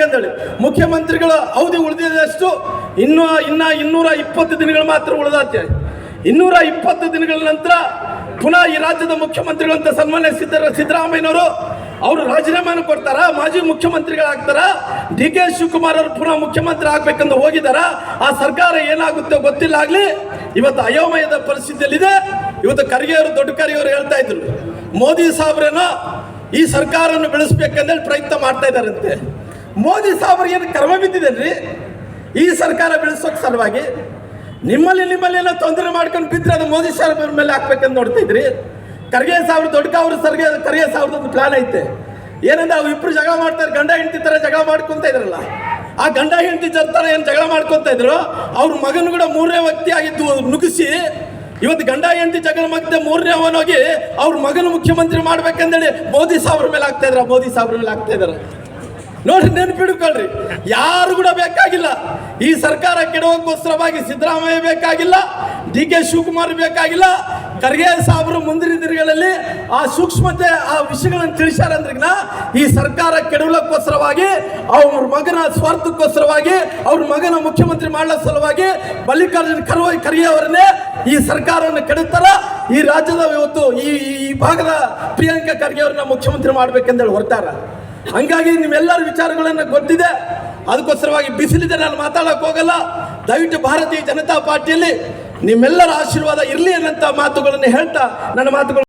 ಮಾಡ್ಬೇಕಂದೇಳಿ ಮುಖ್ಯಮಂತ್ರಿಗಳ ಅವಧಿ ಉಳಿದಿದಷ್ಟು ಇನ್ನು ಇನ್ನ ಇನ್ನೂರ ಇಪ್ಪತ್ತು ದಿನಗಳು ಮಾತ್ರ ಉಳಿದಾತೆ. ಇನ್ನೂರ ಇಪ್ಪತ್ತು ದಿನಗಳ ನಂತರ ಪುನಃ ಈ ರಾಜ್ಯದ ಮುಖ್ಯಮಂತ್ರಿಗಳಂತ ಸನ್ಮಾನ್ಯ ಸಿದ್ದರ ಸಿದ್ದರಾಮಯ್ಯನವರು ಅವರು ರಾಜೀನಾಮೆಯನ್ನು ಕೊಡ್ತಾರ? ಮಾಜಿ ಮುಖ್ಯಮಂತ್ರಿಗಳಾಗ್ತಾರ? ಡಿ ಕೆ ಶಿವಕುಮಾರ್ ಅವರು ಪುನಃ ಮುಖ್ಯಮಂತ್ರಿ ಆಗ್ಬೇಕಂತ ಹೋಗಿದಾರ? ಆ ಸರ್ಕಾರ ಏನಾಗುತ್ತೋ ಗೊತ್ತಿಲ್ಲ ಆಗ್ಲಿ, ಇವತ್ತು ಅಯೋಮಯದ ಪರಿಸ್ಥಿತಿಯಲ್ಲಿದೆ. ಇವತ್ತು ಖರ್ಗೆ ಅವರು ದೊಡ್ಡ ಖರ್ಗೆ ಅವರು ಹೇಳ್ತಾ ಇದ್ರು. ಮೋದಿ ಸಾಹೇಬ್ರೇನೋ ಈ ಸರ್ಕಾರವನ್ನು ಬೆಳೆಸ್ಬೇಕಂದೇಳಿ ಪ್ರಯತ್ನ ಮಾಡ್ತಾ ಇದ್ದಾರಂತೆ. ಮೋದಿ ಸಾಹೇಬ್ರು ಏನು ಕರ್ಮ ಬಿದ್ದಿದ್ದೇನ್ರಿ ಈ ಸರ್ಕಾರ ಬೆಳೆಸೋಕೆ ಸಲುವಾಗಿ ನಿಮ್ಮಲ್ಲಿ ನಿಮ್ಮಲ್ಲಿ ಏನೋ ತೊಂದರೆ ಮಾಡ್ಕೊಂಡು ಬಿದ್ದರೆ ಅದು ಮೋದಿ ಸಾಹೇಬ್ರ ಮೇಲೆ ಹಾಕ್ಬೇಕಂತ ನೋಡ್ತಿದ್ರಿ ಖರ್ಗೆ ಸಾವಿರ ದೊಡ್ಡ ಅವ್ರ ಸರ್ಗೆ, ಖರ್ಗೆ ಸಾವಿರದ ಒಂದು ಪ್ಲಾನ್ ಐತೆ. ಏನಂದ್ರೆ ಅವ್ರು ಇಬ್ರು ಜಗಳ ಮಾಡ್ತಾರೆ, ಗಂಡ ಹೆಂಡತಿ ತರ ಜಗಳ ಮಾಡ್ಕೊಂತ ಇದ್ರಲ್ಲ. ಆ ಗಂಡ ಹೆಂಡತಿ ಜರ್ತಾರ ಏನು ಜಗಳ ಮಾಡ್ಕೊಂತ ಇದ್ರು? ಅವ್ರ ಮಗನ ಕೂಡ ಮೂರನೇ ವ್ಯಕ್ತಿ ಆಗಿದ್ದು ನುಗ್ಗಿಸಿ ಇವತ್ತು ಗಂಡ ಹೆಂಡತಿ ಜಗಳ ಮಧ್ಯೆ ಮೂರನೇ ಅವನೋಗಿ ಅವ್ರ ಮಗನ ಮುಖ್ಯಮಂತ್ರಿ ಮಾಡ್ಬೇಕಂದೇಳಿ ಮೋದಿ ಸಾಬ್ರ ಮೇಲೆ ಆಗ್ತಾ ಇದ್ರ, ಮೋದಿ ಸಾಬ್ರ ಮೇಲೆ ಆಗ್ತಾ ಇದಾರೆ. ನೋಡ್ರಿ ನೆನ್ಪಿಡ್ಕೊಳ್ರಿ. ಯಾರು ಕೂಡ ಬೇಕಾಗಿಲ್ಲ. ಈ ಸರ್ಕಾರ ಕೆಡವಕ್ಕೋಸ್ಕರವಾಗಿ ಸಿದ್ದರಾಮಯ್ಯ ಬೇಕಾಗಿಲ್ಲ, ಡಿ ಕೆ ಶಿವಕುಮಾರ್ ಬೇಕಾಗಿಲ್ಲ. ಖರ್ಗೆ ಸಾಬ್ರು ಮುಂದಿನ ದಿನಗಳಲ್ಲಿ ಆ ಸೂಕ್ಷ್ಮತೆ, ಆ ವಿಷಯಗಳನ್ನು ನಾ ಈ ಸರ್ಕಾರ ಕೆಡವಲಕ್ಕೋಸ್ಕರವಾಗಿ, ಅವ್ರ ಮಗನ ಸ್ವಾರ್ಥಕ್ಕೋಸ್ಕರವಾಗಿ, ಅವ್ರ ಮಗನ ಮುಖ್ಯಮಂತ್ರಿ ಮಾಡಲ ಸಲುವಾಗಿ ಮಲ್ಲಿಕಾರ್ಜುನ ಖರ್ವ ಖರ್ಗೆ ಅವರನ್ನೇ ಈ ಸರ್ಕಾರವನ್ನು ಕೆಡುತ್ತಾರ ಈ ರಾಜ್ಯದ ಇವತ್ತು ಈ ಈ ಭಾಗದ ಪ್ರಿಯಾಂಕಾ ಖರ್ಗೆ ಅವ್ರನ್ನ ಮುಖ್ಯಮಂತ್ರಿ ಮಾಡ್ಬೇಕಂದೇಳಿ ಹೊರಟಾರ. ಹಂಗಾಗಿ ನಿಮ್ಮೆಲ್ಲರ ವಿಚಾರಗಳನ್ನು ಗೊತ್ತಿದೆ. ಅದಕ್ಕೋಸ್ಕರವಾಗಿ ಬಿಸಿಲಿದೆ, ನಾನು ಮಾತಾಡೋಕೆ ಹೋಗಲ್ಲ. ದಯವಿಟ್ಟು ಭಾರತೀಯ ಜನತಾ ಪಾರ್ಟಿಯಲ್ಲಿ ನಿಮ್ಮೆಲ್ಲರ ಆಶೀರ್ವಾದ ಇರಲಿ ಅನ್ನಂಥ ಮಾತುಗಳನ್ನು ಹೇಳ್ತಾ ನನ್ನ ಮಾತುಗಳು